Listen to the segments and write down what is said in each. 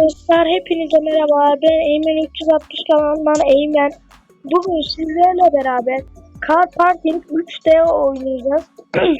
Arkadaşlar hepinize merhaba. Ben Eymen 360 kanalından Eymen. Bugün sizlerle beraber Car Parking 3D oynayacağız.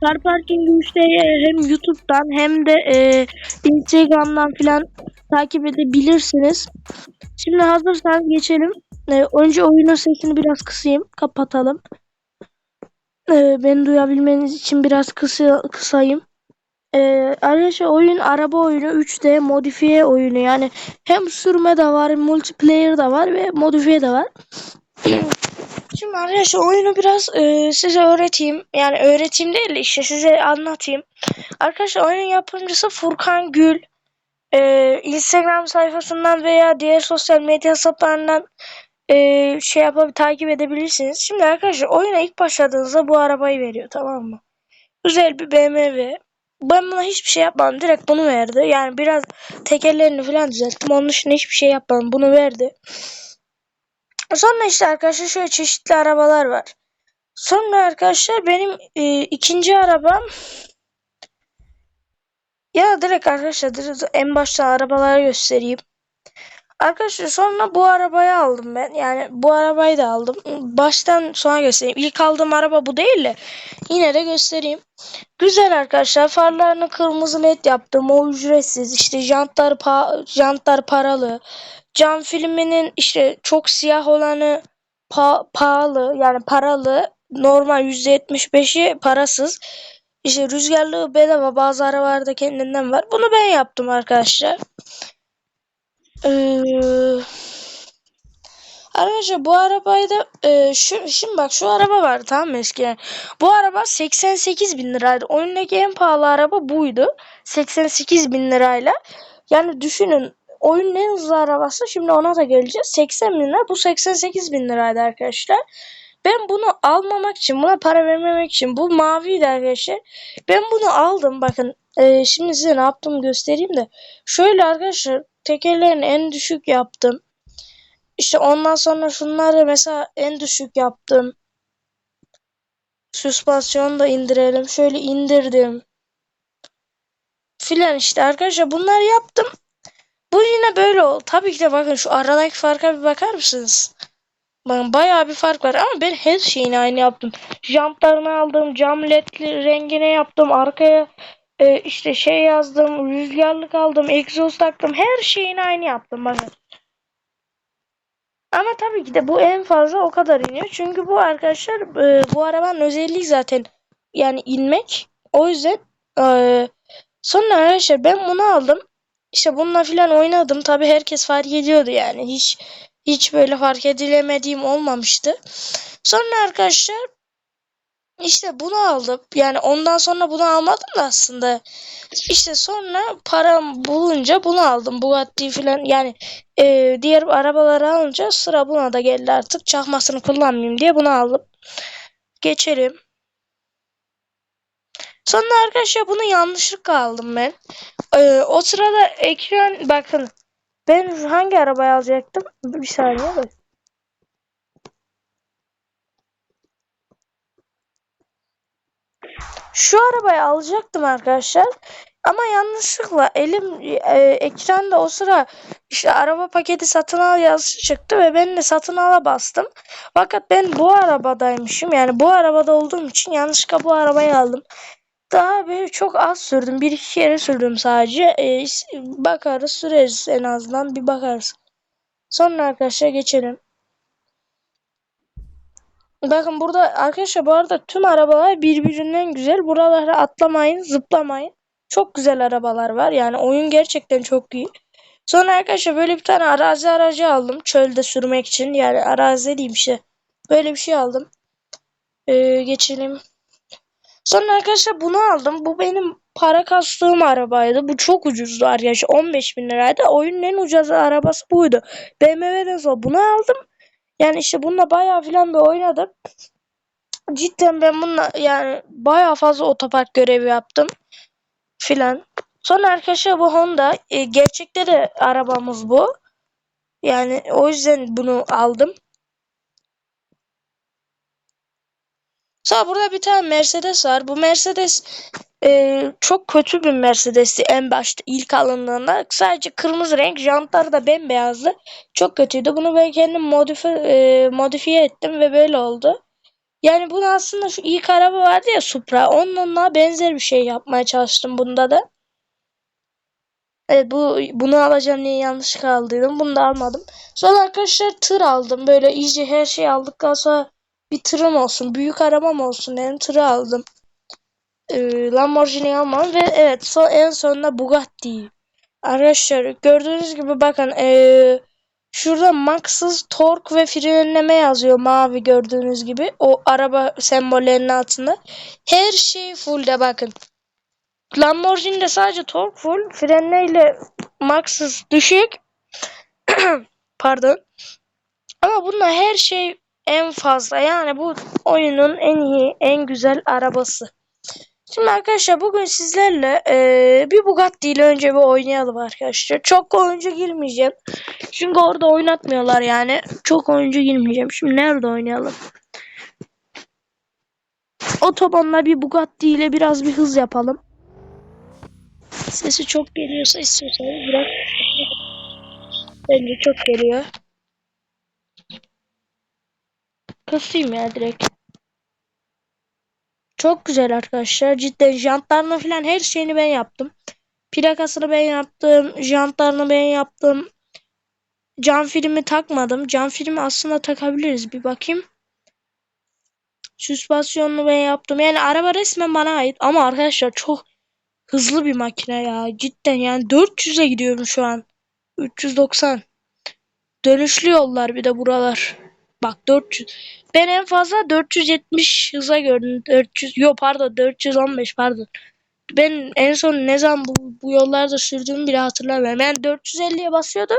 Car Parking 3D'yi hem YouTube'dan hem de e, Instagram'dan filan takip edebilirsiniz. Şimdi hazırsanız geçelim. E, önce oyunun sesini biraz kısayım. Kapatalım. E, beni duyabilmeniz için biraz kısa, kısayım. Ee, arkadaşlar oyun araba oyunu 3D modifiye oyunu yani hem sürme de var multiplayer da var ve modifiye de var. Şimdi arkadaşlar oyunu biraz e, size öğreteyim yani öğreteyim değil de işte size anlatayım. Arkadaşlar oyunun yapımcısı Furkan Gül. Ee, Instagram sayfasından veya diğer sosyal medya hesaplarından e, şey yapıp takip edebilirsiniz. Şimdi arkadaşlar oyuna ilk başladığınızda bu arabayı veriyor tamam mı? Güzel bir BMW. Ben buna hiçbir şey yapmadım. Direkt bunu verdi. Yani biraz tekerlerini falan düzelttim. Onun dışında hiçbir şey yapmadım. Bunu verdi. Sonra işte arkadaşlar şöyle çeşitli arabalar var. Sonra arkadaşlar benim e, ikinci arabam ya direkt arkadaşlar direkt en başta arabaları göstereyim. Arkadaşlar sonra bu arabayı aldım ben. Yani bu arabayı da aldım. Baştan sona göstereyim. İlk aldığım araba bu değil de yine de göstereyim. Güzel arkadaşlar. Farlarını kırmızı led yaptım. O ücretsiz. İşte jantlar, pa jantlar paralı. Cam filminin işte çok siyah olanı pa pahalı. Yani paralı. Normal %75'i parasız. İşte rüzgarlı bedava. Bazı arabalarda kendinden var. Bunu ben yaptım arkadaşlar. Ee, arkadaşlar bu arabayı da e, şu, şimdi bak şu araba var tamam mı eskiden. Bu araba 88 bin liraydı. Oyundaki en pahalı araba buydu. 88 bin lirayla. Yani düşünün oyunun en hızlı arabası şimdi ona da geleceğiz. 80 bin lira bu 88 bin liraydı arkadaşlar. Ben bunu almamak için buna para vermemek için bu maviydi arkadaşlar. Ben bunu aldım bakın. E, şimdi size ne yaptım göstereyim de. Şöyle arkadaşlar tekerlerini en düşük yaptım. İşte ondan sonra şunları mesela en düşük yaptım. Süspansiyonu da indirelim. Şöyle indirdim. Filan işte arkadaşlar bunları yaptım. Bu yine böyle oldu. Tabii ki de bakın şu aradaki farka bir bakar mısınız? Bakın bayağı bir fark var ama ben her şeyini aynı yaptım. Jantlarını aldım. Cam ledli rengine yaptım. Arkaya e, işte şey yazdım. Rüzgarlık aldım. Egzoz taktım. Her şeyini aynı yaptım bakın. Ama tabii ki de bu en fazla o kadar iniyor. Çünkü bu arkadaşlar e, bu arabanın özelliği zaten yani inmek. O yüzden e, sonra arkadaşlar ben bunu aldım. İşte bununla filan oynadım. Tabii herkes fark ediyordu yani. Hiç hiç böyle fark edilemediğim olmamıştı. Sonra arkadaşlar işte bunu aldım. Yani ondan sonra bunu almadım da aslında. İşte sonra param bulunca bunu aldım. Bugatti falan yani e, diğer arabaları alınca sıra buna da geldi artık. Çakmasını kullanmayayım diye bunu aldım. Geçelim. Sonra arkadaşlar bunu yanlışlıkla aldım ben. E, o sırada ekran bakın ben hangi arabayı alacaktım? Bir saniye bak. Şu arabayı alacaktım arkadaşlar. Ama yanlışlıkla elim e, ekranda o sıra işte araba paketi satın al yazısı çıktı ve ben de satın ala bastım. Fakat ben bu arabadaymışım. Yani bu arabada olduğum için yanlışlıkla bu arabayı aldım. Daha böyle çok az sürdüm. Bir iki kere sürdüm sadece. E, bakarız süreriz en azından bir bakarız. Sonra arkadaşlar geçelim. Bakın burada arkadaşlar bu arada tüm arabalar birbirinden güzel. Buralara atlamayın, zıplamayın. Çok güzel arabalar var. Yani oyun gerçekten çok iyi. Sonra arkadaşlar böyle bir tane arazi aracı aldım. Çölde sürmek için. Yani arazi diyeyim işte. Böyle bir şey aldım. Ee, geçelim. Sonra arkadaşlar bunu aldım. Bu benim para kastığım arabaydı. Bu çok ucuzdu arkadaşlar. 15 bin liraydı. Oyunun en ucuz arabası buydu. BMW'den sonra bunu aldım. Yani işte bununla bayağı filan bir oynadım. Cidden ben bununla yani bayağı fazla otopark görevi yaptım filan. Sonra arkadaşlar bu Honda. E, gerçekte de arabamız bu. Yani o yüzden bunu aldım. Sonra burada bir tane Mercedes var. Bu Mercedes e, çok kötü bir Mercedes'ti en başta ilk alındığında. Sadece kırmızı renk, jantları da bembeyazdı. Çok kötüydü. Bunu ben kendim modifi, e, modifiye ettim ve böyle oldu. Yani bunu aslında şu ilk araba vardı ya Supra. Onunla benzer bir şey yapmaya çalıştım bunda da. Evet bu bunu alacağım diye yanlış kaldıydım. Bunu da almadım. Sonra arkadaşlar tır aldım. Böyle iyice her şeyi aldıktan sonra bir tırım olsun. Büyük arabam olsun dedim. Tırı aldım. Ee, Lamborghini almam ve evet son, en sonunda Bugatti. Arkadaşlar gördüğünüz gibi bakın ee, şurada maxsız tork ve frenleme yazıyor mavi gördüğünüz gibi. O araba sembollerinin altında. Her şey full de bakın. Lamborghini'de sadece tork full, frenleyle maxsız düşük. Pardon. Ama bunda her şey en fazla. Yani bu oyunun en iyi, en güzel arabası. Şimdi arkadaşlar bugün sizlerle e, bir Bugatti ile önce bir oynayalım arkadaşlar. Çok oyuncu girmeyeceğim. Çünkü orada oynatmıyorlar yani. Çok oyuncu girmeyeceğim. Şimdi nerede oynayalım? Otobanla bir Bugatti ile biraz bir hız yapalım. Sesi çok geliyorsa istiyorsanız biraz bence çok geliyor. Kısayım ya direkt. Çok güzel arkadaşlar. Cidden jantlarını falan her şeyini ben yaptım. Plakasını ben yaptım. Jantlarını ben yaptım. Cam filmi takmadım. Cam filmi aslında takabiliriz. Bir bakayım. Süspansiyonunu ben yaptım. Yani araba resmen bana ait. Ama arkadaşlar çok hızlı bir makine ya. Cidden yani 400'e gidiyorum şu an. 390. Dönüşlü yollar bir de buralar. Bak 400. Ben en fazla 470 hıza gördüm. 400 yok pardon 415 pardon. Ben en son ne zaman bu, bu yollarda sürdüğümü bile hatırlamıyorum. Yani 450'ye basıyordu.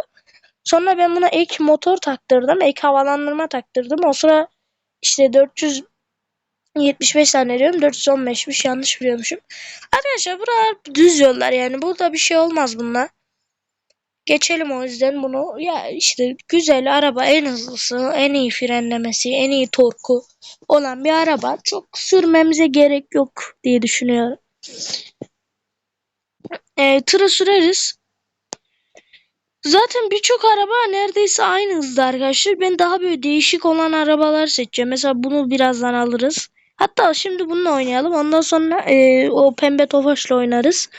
Sonra ben buna ek motor taktırdım. Ek havalandırma taktırdım. O sıra işte 475 tane diyorum. 415'miş yanlış biliyormuşum. Arkadaşlar buralar düz yollar yani. Burada bir şey olmaz bununla. Geçelim o yüzden bunu. Ya işte güzel araba en hızlısı, en iyi frenlemesi, en iyi torku olan bir araba. Çok sürmemize gerek yok diye düşünüyorum. E, tırı süreriz. Zaten birçok araba neredeyse aynı hızda arkadaşlar. Ben daha böyle değişik olan arabalar seçeceğim. Mesela bunu birazdan alırız. Hatta şimdi bununla oynayalım. Ondan sonra e, o pembe tofaşla oynarız.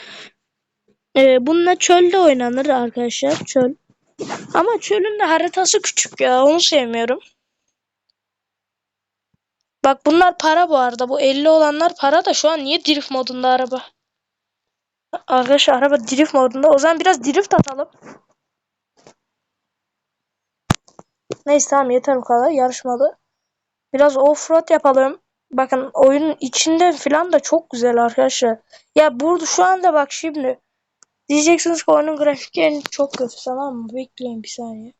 E, bununla çölde oynanır arkadaşlar. Çöl. Ama çölün de haritası küçük ya. Onu sevmiyorum. Bak bunlar para bu arada. Bu 50 olanlar para da şu an niye drift modunda araba? Arkadaşlar araba drift modunda. O zaman biraz drift atalım. Neyse tamam yeter bu kadar. Yarışmalı. Biraz offroad yapalım. Bakın oyunun içinde falan da çok güzel arkadaşlar. Ya burada şu anda bak şimdi. Diyeceksiniz ki oyunun grafikleri çok kötü tamam mı? Bekleyin bir saniye.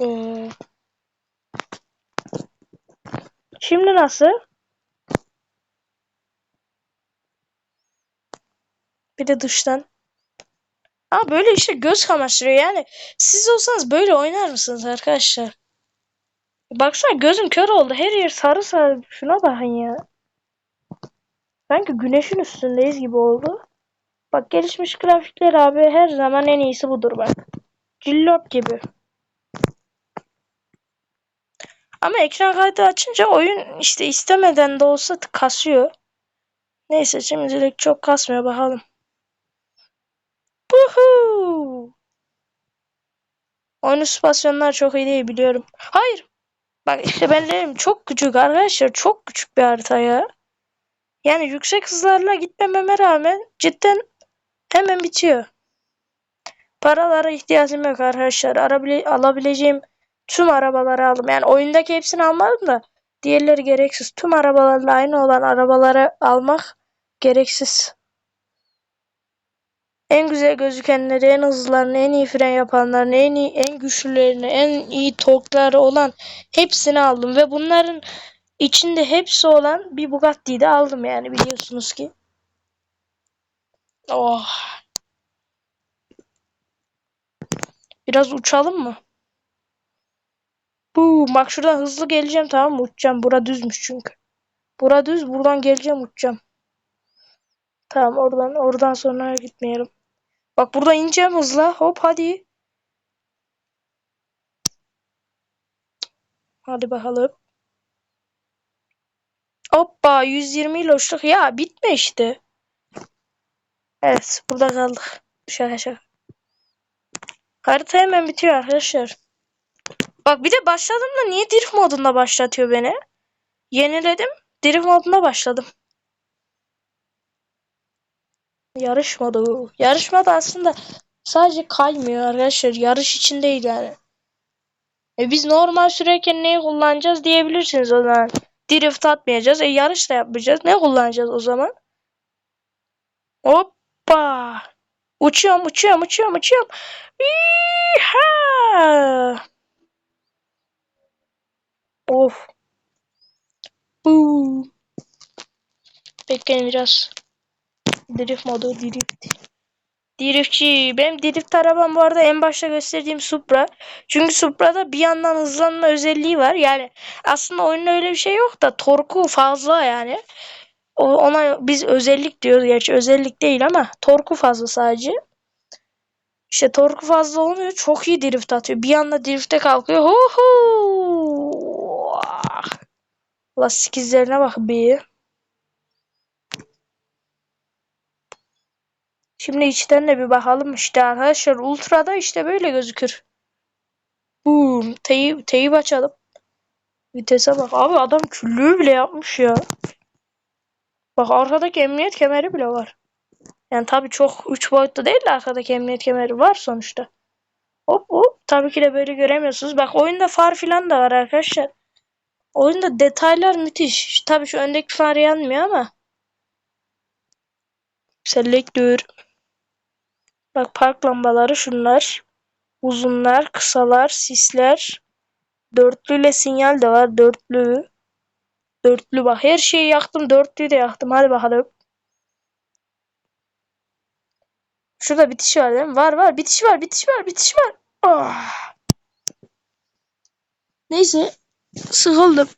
Ee, şimdi nasıl? Bir de dıştan. Aa böyle işte göz kamaştırıyor yani. Siz olsanız böyle oynar mısınız arkadaşlar? Baksana gözüm kör oldu. Her yer sarı sarı. Şuna bakın ya. Sanki güneşin üstündeyiz gibi oldu. Bak gelişmiş grafikler abi her zaman en iyisi budur bak. Cillop gibi. Ama ekran kaydı açınca oyun işte istemeden de olsa kasıyor. Neyse şimdilik çok kasmıyor bakalım. Woohoo! Oyun süspansiyonlar çok iyi değil biliyorum. Hayır. Bak işte ben dedim çok küçük arkadaşlar. Çok küçük bir harita ya. Yani yüksek hızlarla gitmememe rağmen cidden hemen bitiyor. Paralara ihtiyacım yok arkadaşlar. Arabile alabileceğim tüm arabaları aldım. Yani oyundaki hepsini almadım da diğerleri gereksiz. Tüm arabalarla aynı olan arabaları almak gereksiz. En güzel gözükenleri, en hızlılarını, en iyi fren yapanlarını, en iyi, en güçlülerini, en iyi torkları olan hepsini aldım ve bunların içinde hepsi olan bir Bugatti'yi de aldım yani biliyorsunuz ki. Oh. Biraz uçalım mı? Bu bak şuradan hızlı geleceğim tamam mı? Uçacağım. Bura düzmüş çünkü. Bura düz. Buradan geleceğim uçacağım. Tamam oradan oradan sonra gitmeyelim. Bak burada ineceğim hızla. Hop hadi. Hadi bakalım. Hoppa 120 ile uçtuk. Ya bitme işte. Evet burada kaldık. Şaka şaka. Harita hemen bitiyor arkadaşlar. Bak bir de başladım da niye drift modunda başlatıyor beni? Yeniledim. Drift modunda başladım. Yarış modu. Yarış modu aslında sadece kaymıyor arkadaşlar. Yarış için değil yani. E biz normal sürerken neyi kullanacağız diyebilirsiniz o zaman. Drift atmayacağız. E yarış da yapmayacağız. Ne kullanacağız o zaman? Hoppa. Uçuyorum, uçuyorum, uçuyorum, uçuyorum. İha! Of. Buu. Bekleyin biraz. Drift modu, drift. Driftçi. Benim drift arabam bu arada en başta gösterdiğim Supra. Çünkü Supra'da bir yandan hızlanma özelliği var. Yani aslında oyunda öyle bir şey yok da torku fazla yani. Ona biz özellik diyoruz. Gerçi özellik değil ama torku fazla sadece. İşte torku fazla olmuyor. Çok iyi drift atıyor. Bir anda drifte kalkıyor. Hu hu. La skizlerine bak bir. Şimdi içten de bir bakalım işte arkadaşlar. Ultra'da işte böyle gözükür. Boom. Teyip, teyip açalım. Vitese bak. Abi adam küllüğü bile yapmış ya. Bak arkadaki emniyet kemeri bile var. Yani tabii çok 3 boyutlu değil de arkadaki emniyet kemeri var sonuçta. Hop hop. Tabii ki de böyle göremiyorsunuz. Bak oyunda far filan da var arkadaşlar. Oyunda detaylar müthiş. Tabii şu öndeki far yanmıyor ama. Selektör. Bak park lambaları şunlar. Uzunlar, kısalar, sisler. Dörtlüyle sinyal de var. Dörtlü. Dörtlü bak her şeyi yaktım. Dörtlüyü de yaktım. Hadi bakalım. Şurada bitiş var değil mi? Var var. Bitiş var. Bitiş var. Bitiş var. Ah. Neyse. Sıkıldım.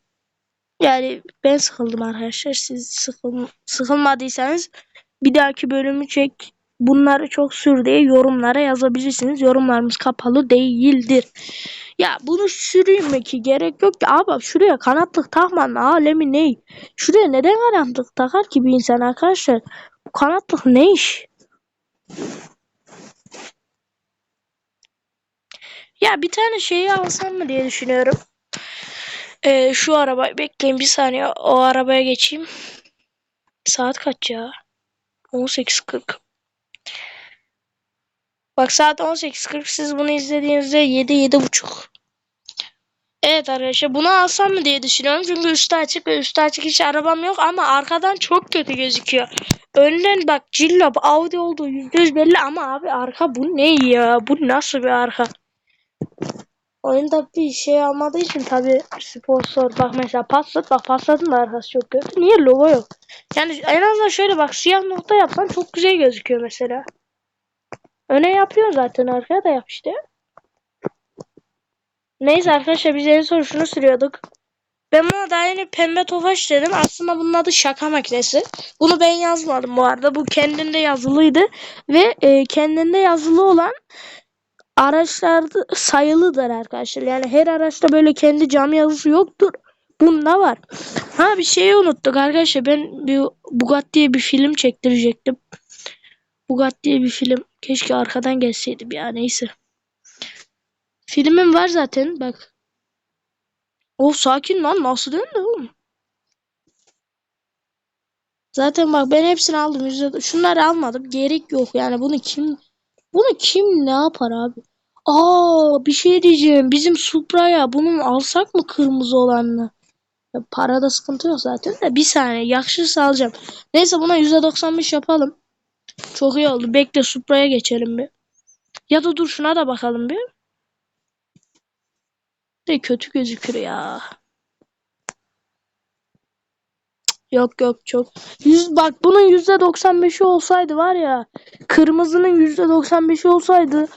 Yani ben sıkıldım arkadaşlar. Siz sıkıl sıkılmadıysanız bir dahaki bölümü çek. Bunları çok sür diye yorumlara yazabilirsiniz. Yorumlarımız kapalı değildir. Ya bunu süreyim mi ki? Gerek yok ki. Abi şuraya kanatlık takmanın alemi ne? Şuraya neden kanatlık takar ki bir insan arkadaşlar? Bu kanatlık ne iş? Ya bir tane şeyi alsam mı diye düşünüyorum. Ee, şu araba bekleyin bir saniye o arabaya geçeyim. Saat kaç ya? 18.40. Bak saat 18.40 siz bunu izlediğinizde 7 7.30. Evet arkadaşlar bunu alsam mı diye düşünüyorum. Çünkü üstü açık ve üstü açık hiç arabam yok ama arkadan çok kötü gözüküyor. Önden bak cillop Audi olduğu %100 belli ama abi arka bu ne ya? Bu nasıl bir arka? Oyunda bir şey almadığı için tabi sponsor bak mesela Passat bak Passat'ın da arkası çok kötü. Niye logo yok? Yani en azından şöyle bak siyah nokta yapsan çok güzel gözüküyor mesela. Öne yapıyor zaten arkaya da yap işte. Neyse arkadaşlar biz en son şunu sürüyorduk. Ben buna daha yeni pembe tofaş dedim. Aslında bunun adı şaka makinesi. Bunu ben yazmadım bu arada. Bu kendinde yazılıydı. Ve e, kendinde yazılı olan araçlarda sayılıdır arkadaşlar. Yani her araçta böyle kendi cam yazısı yoktur. Bunda var. Ha bir şeyi unuttuk arkadaşlar. Ben bir Bugatti'ye bir film çektirecektim. Bugatti'ye bir film. Keşke arkadan gelseydim ya neyse. Filmim var zaten bak. O sakin lan nasıl mi oğlum? Zaten bak ben hepsini aldım. Yüzde... Şunları almadım. Gerek yok yani bunu kim bunu kim ne yapar abi? Aa bir şey diyeceğim. Bizim Supra'ya bunun alsak mı kırmızı olanını? Ya parada sıkıntı yok zaten de bir saniye yakışırsa alacağım. Neyse buna %95 yapalım. Çok iyi oldu. Bekle Supra'ya geçelim bir. Ya da dur şuna da bakalım bir. De kötü gözükür ya. Yok yok çok. Yüz, bak bunun %95'i olsaydı var ya. Kırmızının %95'i olsaydı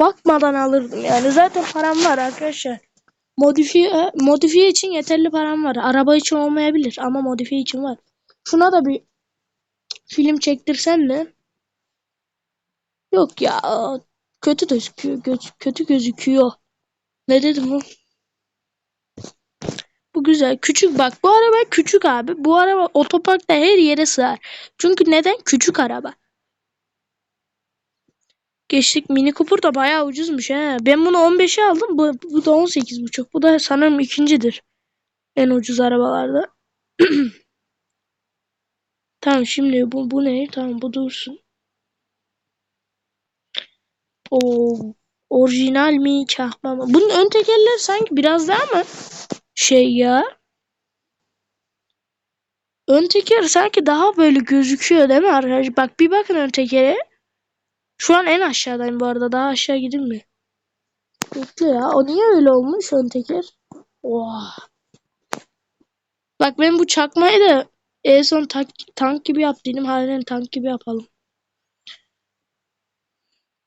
bakmadan alırdım yani. Zaten param var arkadaşlar. Modifiye, modifiye için yeterli param var. Araba için olmayabilir ama modifiye için var. Şuna da bir film çektirsen mi? Yok ya. Kötü gözüküyor. Gö- kötü gözüküyor. Ne dedim bu? Bu güzel. Küçük bak. Bu araba küçük abi. Bu araba otoparkta her yere sığar. Çünkü neden? Küçük araba. Geçtik. Mini Cooper da bayağı ucuzmuş he. Ben bunu 15'e aldım. Bu, bu da 18,5. Bu da sanırım ikincidir. En ucuz arabalarda. Tamam şimdi bu, bu ne? Tamam bu dursun. O orijinal mi çakma mı? Bunun ön tekerleri sanki biraz daha mı şey ya? Ön teker sanki daha böyle gözüküyor değil mi arkadaşlar? Bak bir bakın ön tekere. Şu an en aşağıdayım bu arada. Daha aşağı gideyim mi? Bekle ya. O niye öyle olmuş ön teker? Oha. Bak ben bu çakmayı da en son tank, tank gibi yaptıydım. Halen tank gibi yapalım.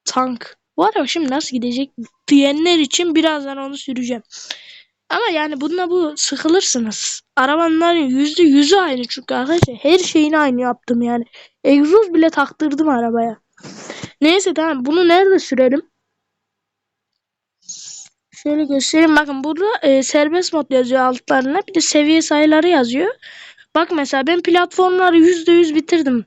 Tank. Bu araba şimdi nasıl gidecek diyenler için birazdan onu süreceğim. Ama yani bununla bu sıkılırsınız. Arabanların yüzde yüzü aynı çünkü arkadaşlar. Her şeyini aynı yaptım yani. Egzoz bile taktırdım arabaya. Neyse tamam bunu nerede sürelim? Şöyle göstereyim bakın burada e, serbest mod yazıyor altlarına. Bir de seviye sayıları yazıyor. Bak mesela ben platformları yüzde yüz bitirdim.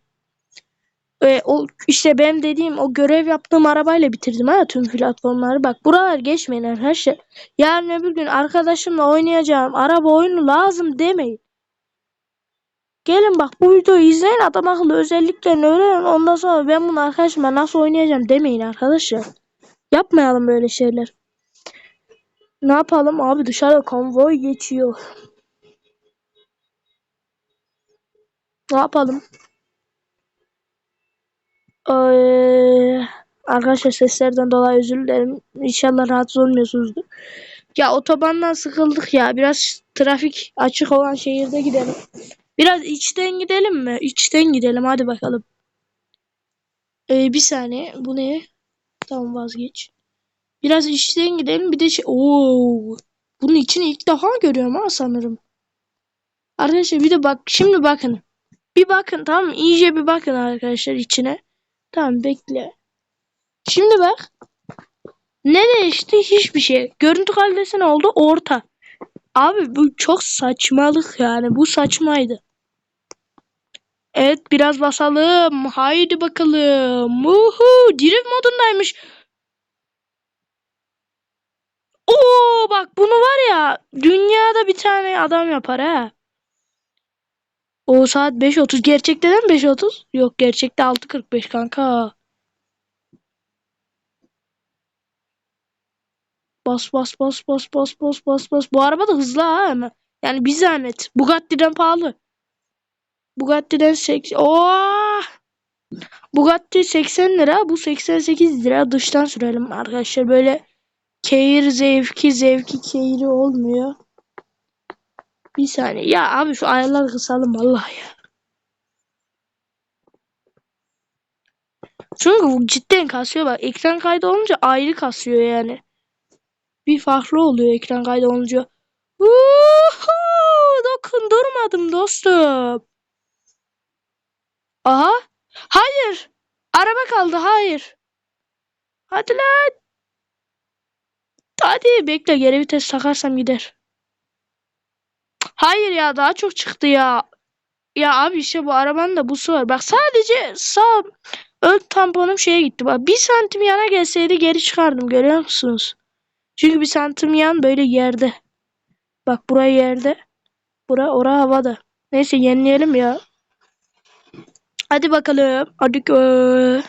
E, o işte ben dediğim o görev yaptığım arabayla bitirdim ha tüm platformları. Bak buralar geçmeyin arkadaşlar. Yarın öbür gün arkadaşımla oynayacağım araba oyunu lazım demeyin. Gelin bak bu videoyu izleyin adam akıllı özelliklerini öğrenin. Ondan sonra ben bunu arkadaşıma nasıl oynayacağım demeyin arkadaşlar. Yapmayalım böyle şeyler. Ne yapalım abi dışarıda konvoy geçiyor. Ne yapalım? Arkadaşlar seslerden dolayı özür dilerim. İnşallah rahatsız olmuyorsunuzdur. Ya otobandan sıkıldık ya. Biraz trafik açık olan şehirde gidelim. Biraz içten gidelim mi? İçten gidelim hadi bakalım. Ee, bir saniye. Bu ne? Tamam vazgeç. Biraz içten gidelim. Bir de şey... Oo. Bunun içini ilk defa görüyorum ha sanırım. Arkadaşlar bir de bak. Şimdi bakın. Bir bakın tamam mı? İyice bir bakın arkadaşlar içine. Tamam bekle. Şimdi bak. Ne değişti? Hiçbir şey. Görüntü kalitesi ne oldu? Orta. Abi bu çok saçmalık yani. Bu saçmaydı. Evet biraz basalım. Haydi bakalım. Muhu. Drift modundaymış. Oo bak bunu var ya dünyada bir tane adam yapar ha. O saat 5.30. Gerçekten mi 5.30? Yok gerçekte 6.45 kanka. Bas bas bas bas bas bas bas bas. Bu araba da hızlı ha hemen. Yani bir zahmet. Bugatti'den pahalı. Bugatti'den 80. Oh! Bugatti 80 lira. Bu 88 lira. Dıştan sürelim arkadaşlar. Böyle keyir zevki zevki keyri olmuyor. Bir saniye. Ya abi şu ayarları kısalım vallahi ya. Çünkü cidden kasıyor bak. Ekran kaydı olunca ayrı kasıyor yani. Bir farklı oluyor ekran kaydı olunca. Uhu, dokundurmadım dostum. Aha. Hayır. Araba kaldı. Hayır. Hadi lan. Hadi bekle geri vites takarsam gider. Hayır ya daha çok çıktı ya. Ya abi işte bu arabanın da busu var. Bak sadece sağ ön tamponum şeye gitti. Bak bir santim yana gelseydi geri çıkardım görüyor musunuz? Çünkü bir santim yan böyle yerde. Bak buraya yerde. Bura ora havada. Neyse yenileyelim ya. Hadi bakalım. Hadi gö.